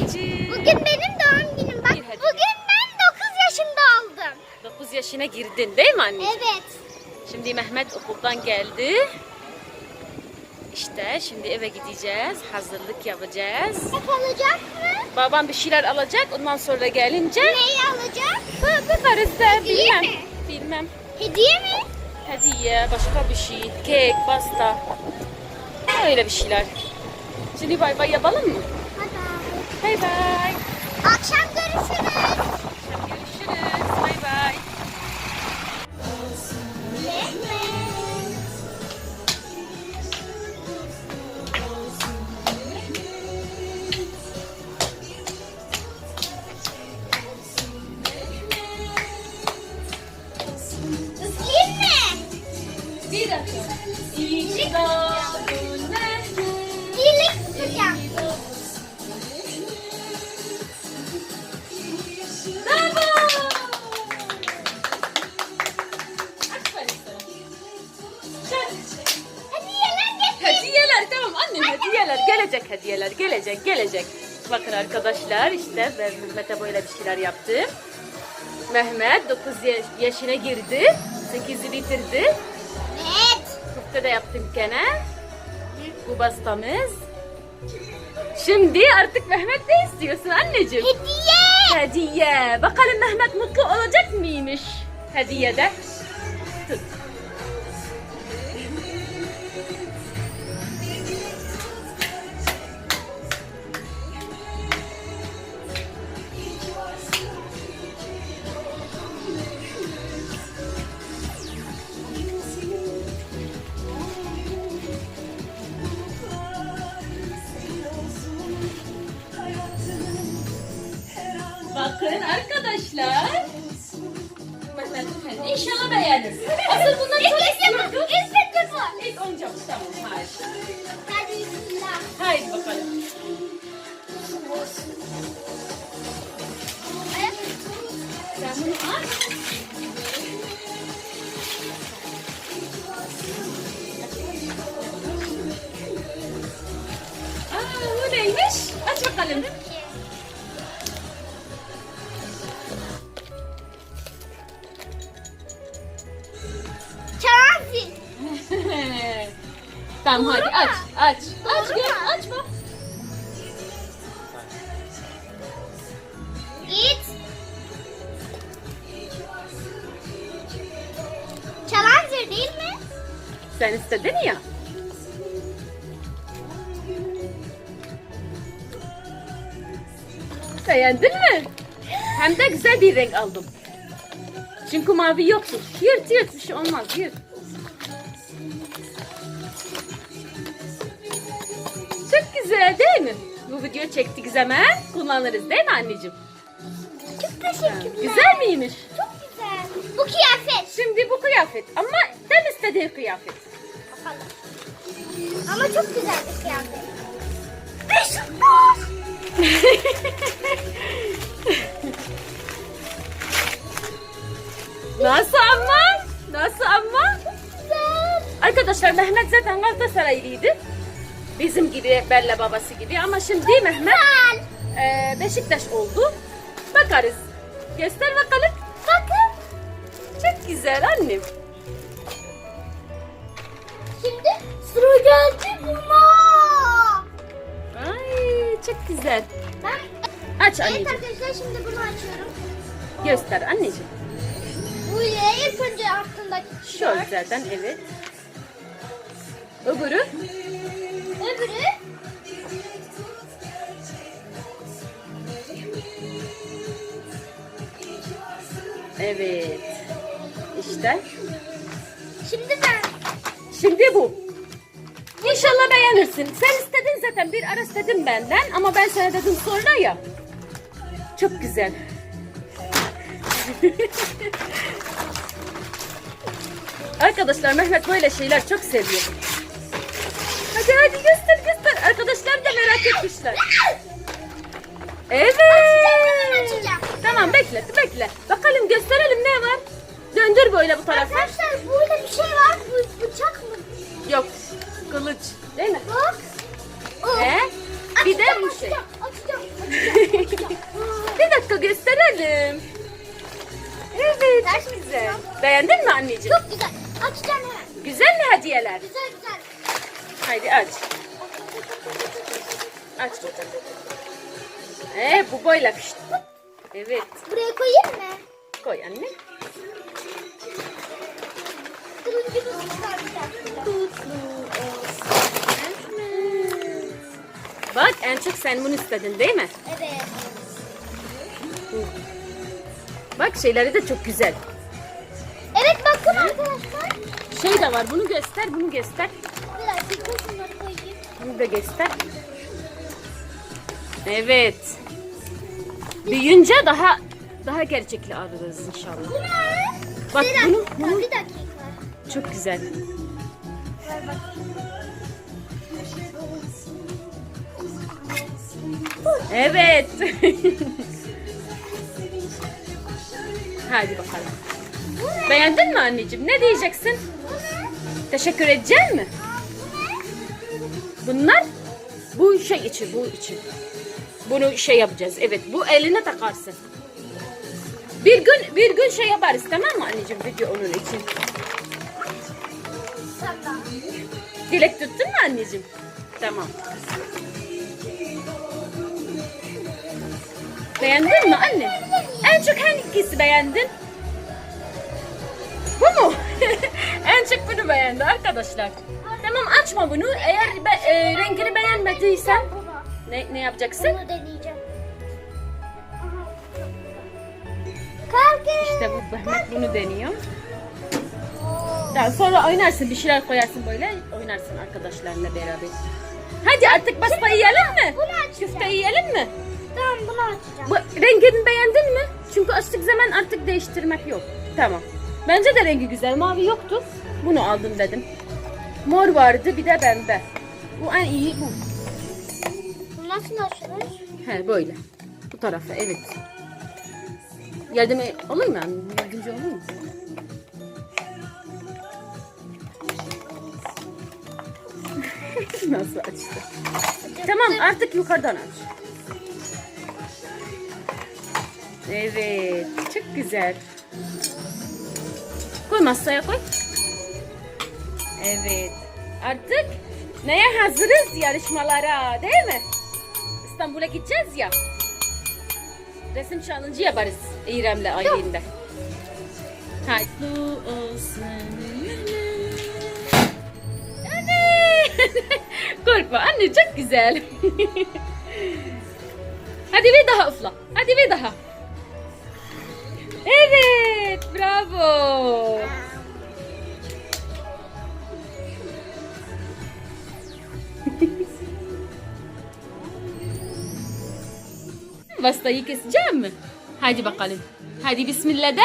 anneciğim. Bugün benim doğum günüm. Bak bugün ben 9 yaşında oldum. 9 yaşına girdin değil mi anneciğim? Evet. Şimdi Mehmet okuldan geldi. İşte şimdi eve gideceğiz. Hazırlık yapacağız. Ne alacak mı? Babam bir şeyler alacak. Ondan sonra gelince Neyi alacak? Ba- bakarız da Hediye bilmem. mi? Bilmem. Hediye mi? Hediye, başka bir şey. Kek, pasta. Öyle bir şeyler. Şimdi bay bay yapalım mı? Bay bay. Akşam görüşürüz. Akşam görüşürüz. Bay bay. Üfleyeyim mi? Bir dakika. İyi ki doğdun Mehmet. Birlik tutacağım. Hediyeler tamam annem hediyeler gelecek hediyeler gelecek gelecek. Bakın arkadaşlar işte ben Mehmet'e böyle bir şeyler yaptım. Mehmet 9 yaşına girdi. 8'i bitirdi. Evet. Köfte de yaptım gene. Bu bastamız. Şimdi artık Mehmet ne istiyorsun anneciğim? Hediye. Hediye. Bakalım Mehmet mutlu olacak mıymış hediyede? Tut. Bakın arkadaşlar. İnşallah beğenir. Asıl bundan çok istiyorduk. İstedi bu. İlk oyuncak tamam hayır. Hadi bismillah. Haydi bakalım. Sen bunu aç. Aa, bu neymiş? Aç bakalım. Tamam hadi aç, aç. Aç Doğru gör, mu? aç bak. Git. Challenger değil mi? Sen istedin ya. Beğendin mi? Hem de güzel bir renk aldım. Çünkü mavi yoktu. Yırt yırt bir şey olmaz yırt. Video çektik zaman kullanırız değil mi anneciğim? Çok teşekkürler. Güzel miymiş? Çok güzel. Bu kıyafet. Şimdi bu kıyafet ama tam istediğin kıyafet. Bakalım. Ama çok güzel bir kıyafet. Beşiktaş. Nasıl ama? Nasıl ama? Güzel. Arkadaşlar Mehmet zaten Galatasaraylıydı. Bizim gibi Bella babası gibi ama şimdi Mehmet Güzel. e, Beşiktaş oldu. Bakarız. Göster bakalım. Bakın. Çok güzel annem. Şimdi sıra geldi buna. Ay çok güzel. Ben Aç Evet anneciğim. arkadaşlar şimdi bunu açıyorum. Göster anneciğim. Bu ilk önce altındaki Şöyle zaten evet. Öbürü. Öbürü Evet. İşte. şimdi ben Şimdi bu. İnşallah beğenirsin. Sen istedin zaten bir ara istedin benden ama ben sana dedim sonra ya. Çok güzel. Arkadaşlar Mehmet böyle şeyler çok seviyor. Hadi hadi göster göster. Arkadaşlar da merak etmişler. Evet. açacağım. Tamam bekle bekle. Bakalım gösterelim ne var. Döndür böyle bu tarafa. Arkadaşlar burada bir şey var. Bu bıçak mı? Yok. Kılıç. Değil mi? Bak. O. He? Bir de Açacağım, bu şey. Açacağım, açacağım, açacağım. gösterelim. Evet çok güzel. Beğendin mi anneciğim? Çok güzel. Açacağım hemen. Güzel mi hediyeler? Güzel güzel. Haydi aç. Aç bakalım. Ee, bu boyla pişti. Evet. Buraya koyayım mı? Koy anne. Turuncumuz Bak en çok sen bunu istedin değil mi? Evet. Bak şeyleri de çok güzel. Evet bakın arkadaşlar. Şey de var bunu göster bunu göster. Bunu da göster. Evet. Büyüyünce daha daha gerçekli alırız inşallah. Bu ne? Bak bir dakika, bunu- bunu- Bir dakika. Çok güzel. Ver bak. Evet. Hadi bakalım. Beğendin mi anneciğim? Ne diyeceksin? Teşekkür edecek mi? Bunlar bu şey için, bu için. Bunu şey yapacağız. Evet, bu eline takarsın. Bir gün bir gün şey yaparız tamam mı anneciğim video onun için. Tamam. Dilek tuttun mu anneciğim? Tamam. Beğendin mi anne? En çok hangisi beğendin? Bu mu? en çok bunu beğendi arkadaşlar. Tamam açma bunu. Eğer be- e, rengini beğenmediysen ne, ne yapacaksın? Bunu deneyeceğim. Kalkın. İşte bu Mehmet bunu deniyor. Daha sonra oynarsın bir şeyler koyarsın böyle oynarsın arkadaşlarla beraber. Hadi artık pasta yiyelim mi? Bunu açacağım. Küfte yiyelim mi? Tamam bunu açacağım. Bu rengini beğendin mi? Çünkü açtık zaman artık değiştirmek yok. Tamam. Bence de rengi güzel. Mavi yoktu. Bunu aldım dedim. Mor vardı bir de pembe. Bu en iyi bu. Nasıl açılır? He böyle. Bu tarafa evet. Yardım e- olayım mı? Yardımcı olayım mı? Nasıl açtı? Tamam artık yukarıdan aç. Evet. Çok güzel. Koy masaya koy. Evet. Artık neye hazırız? Yarışmalara değil mi? İstanbul'a gideceğiz ya. Resim challenge yaparız İrem'le Aylin'de. Hayırlı olsun. Korkma anne çok güzel. Hadi bir daha üfla. Hadi bir daha. Evet, bravo. Pastayı keseceğim mi? Hadi bakalım. Hadi bismillah de.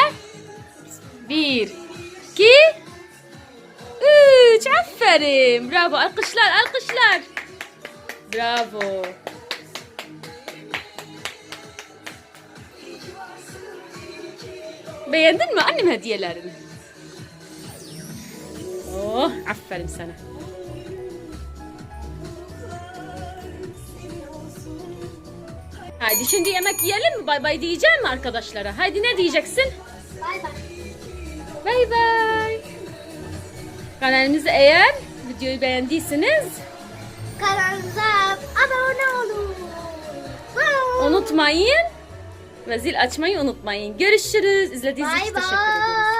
Bir, iki, üç. Aferin. Bravo. Alkışlar, alkışlar. Bravo. Beğendin mi annem hediyelerini? Oh, aferin sana. Haydi şimdi yemek yiyelim mi? Bay bay diyeceğim mi arkadaşlara? Haydi ne diyeceksin? Bay bay. Bay bay. Kanalımızı eğer videoyu beğendiyseniz Kanalımıza abone olun. Unutmayın ve zil açmayı unutmayın. Görüşürüz. İzlediğiniz için teşekkür ederiz.